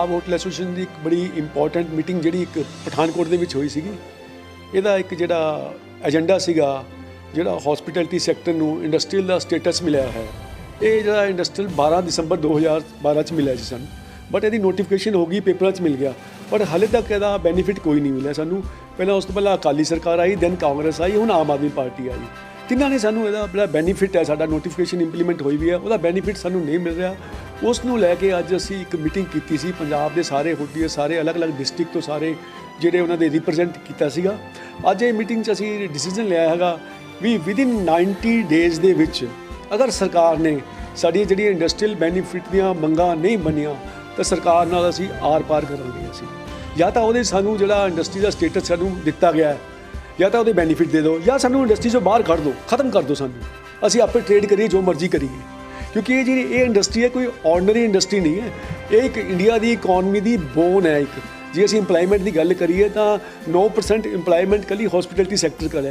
Punjab hotel association ਦੀ ਇੱਕ ਬੜੀ important meeting ਜਿਹੜੀ ਇੱਕ ਪਠਾਨਕੋਟ ਦੇ ਵਿੱਚ ਹੋਈ ਸੀਗੀ। ਇਹਦਾ ਇੱਕ ਜਿਹੜਾ ਏਜੰਡਾ ਸੀਗਾ, ਜਿਹੜਾ ਹਸਪਿਟੈਲਿਟੀ ਸੈਕਟਰ ਨੂੰ ਇੰਡਸਟਰੀਅਲ ਦਾ ਸਟੇਟਸ ਮਿਲਿਆ ਹੈ। ਇਹ ਜਿਹੜਾ ਇੰਡਸਟਰੀਅਲ 12 ਦਸੰਬਰ 2012 ਚ ਮਿਲਿਆ ਸੀ ਸਾਨੂੰ। ਬਟ ਇਹਦੀ ਨੋਟੀਫਿਕੇਸ਼ਨ ਹੋ ਗਈ ਪੇਪਰਾਂ 'ਚ ਮਿਲ ਗਿਆ। ਪਰ ਹਾਲੇ ਤੱਕ ਇਹਦਾ ਬੈਨੀਫਿਟ ਕੋਈ ਨਹੀਂ ਮਿਲਿਆ ਸਾਨੂੰ। ਪਹਿਲਾਂ ਉਸ ਤੋਂ ਪਹਿਲਾਂ ਅਕਾਲੀ ਸਰਕਾਰ ਆਈ ਦੈਨ ਕਾਂਗਰਸ ਆਈ, ਹੁਣ ਆਮ ਆਦਮੀ ਪਾਰਟੀ ਆਈ। ਤਿੰਨਾਂ ਨੇ ਸਾਨੂੰ ਇਹਦਾ ਜਿਹੜਾ ਬੈਨੀਫਿਟ ਹੈ, ਸਾਡਾ ਨੋਟੀਫਿਕੇਸ਼ਨ ਇੰਪਲੀਮੈਂਟ ਹੋਈ ਵੀ ਹੈ, ਉਹਦਾ ਬੈਨੀਫਿਟ ਸਾਨੂੰ ਨਹੀਂ ਮਿਲ ਰਿਹਾ। ਉਸ ਨੂੰ ਲੈ ਕੇ ਅੱਜ ਅਸੀਂ ਇੱਕ ਮੀਟਿੰਗ ਕੀਤੀ ਸੀ, ਪੰਜਾਬ ਦੇ ਸਾਰੇ ਹੋਟਲੀਅਰ ਸਾਰੇ ਅਲੱਗ-ਅਲੱਗ ਡਿਸਟ੍ਰਿਕਟ ਤੋਂ ਸਾਰੇ ਜਿਹੜੇ ਉਹਨਾਂ ਦੇ ਰਿਪਰੈਜ਼ੈਂਟ ਕੀਤਾ ਸੀਗਾ। ਅੱਜ ਇਹ ਮੀਟਿੰਗ 'ਚ ਅਸੀਂ ਡਿਸੀਜਨ ਲਿਆ ਹੈਗਾ ਵੀ ਵਿਦਿਨ 90 ਡੇਜ਼ ਦੇ ਵਿੱਚ ਅਗਰ ਸਰਕਾਰ ਨੇ ਸਾਡੀਆਂ ਜਿਹੜੀਆਂ ਇੰਡਸਟਰੀਅਲ ਬੈਨੀਫਿਟ ਦੀਆਂ ਮੰਗਾਂ ਨਹੀਂ ਬਣੀਆਂ ਤਾਂ ਸਰਕਾਰ ਨਾਲ ਅਸੀਂ ਆਰ-ਪਾਰ ਕਰਾਂਗੇ ਅਸੀਂ। ਜਾਂ ਤਾਂ ਉਹਦੇ ਸਾਨੂੰ ਜਿਹੜਾ ਇੰਡਸਟਰੀ ਦਾ ਸਟੇਟਸ ਸਾਨੂੰ ਦਿੱਤਾ ਗਿਆ ਹੈ ਜਾਂ ਤਾਂ ਉਹਦੇ ਬੈਨੀਫਿਟ ਦੇ ਦਿਓ, ਜਾਂ ਸਾਨੂੰ ਇੰਡਸਟਰੀ ਚੋਂ ਬਾਹਰ ਕੱਢ ਦਿਓ, ਖਤਮ ਕਰ ਦਿਓ ਸਾਨੂੰ। ਅਸੀਂ ਆਪੇ ਟ੍ਰੇਡ ਕਰੀਏ, ਜੋ ਮਰਜ਼ੀ ਕਰੀਏ। ਕਿਉਂਕਿ ਇਹ ਜਿਹੜੀ ਇਹ ਇੰਡਸਟਰੀ ਹੈ, ਕੋਈ ਆਰਡੀਨਰੀ ਇੰਡਸਟਰੀ ਨਹੀਂ ਹੈ। ਇਹ ਇੱਕ ਇੰਡੀਆ ਦੀ ਇਕਨੋਮੀ ਦੀ ਬੋਨ ਹੈ ਇੱਕ। ਜੇ ਅਸੀਂ ਇੰਪਲਾਈਮੈਂਟ ਦੀ ਗੱਲ ਕਰੀਏ, ਤਾਂ 9% ਇੰਪਲਾਈਮੈਂਟ ਕੱਲੀ ਹਸਪਿਟੈਲਿਟੀ ਸੈਕਟਰ ਕੋਲ ਹੈ